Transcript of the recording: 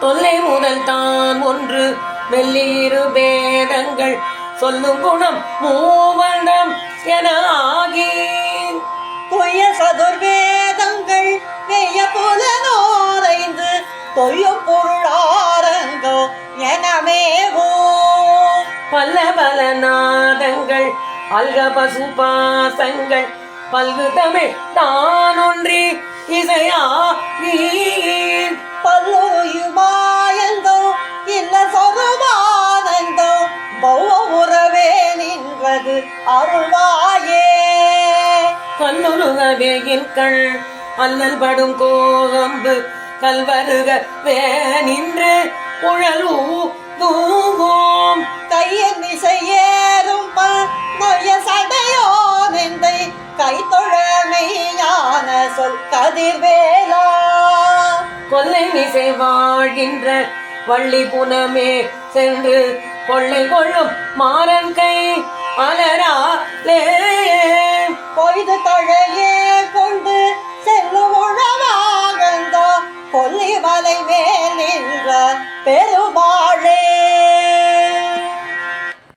தொல்லை முதல் தான் ஒன்று. வெள்ளியிரு பேதங்கள் சொல்லும் குணம் மூவண்ணம் என ஆகி பொய்ய சதுர்வேதங்கள் வெய்ய போல புலனோரைந்து தொய்ய பொருளாரங்கோ எனமேவோ பல பல நாதங்கள் அல்க பசு பாசங்கள். பல்கு தமிழ் தானொன்றி இசையா நீ அருள்வாயே. கல்லுருகவே என் கண் அல்லல் படும் கோகம்பு கல்வருக வே நின்று குழலூ தூங்கும் கையன் இசையேறும் நொய்ய சடையோ நிந்தை கை தொழமையான சொல் கதிர்வேலா. கொல்லை மிசை வாழ்கின்ற வள்ளி புனமே சென்று கொள்ளை கொள்ளும் மாறன் கை அலராலே பொய்து தழையே கொண்டு செல்லும் உழவாகந்தோ கொல்லி வலை மேல் நின்ற பெரு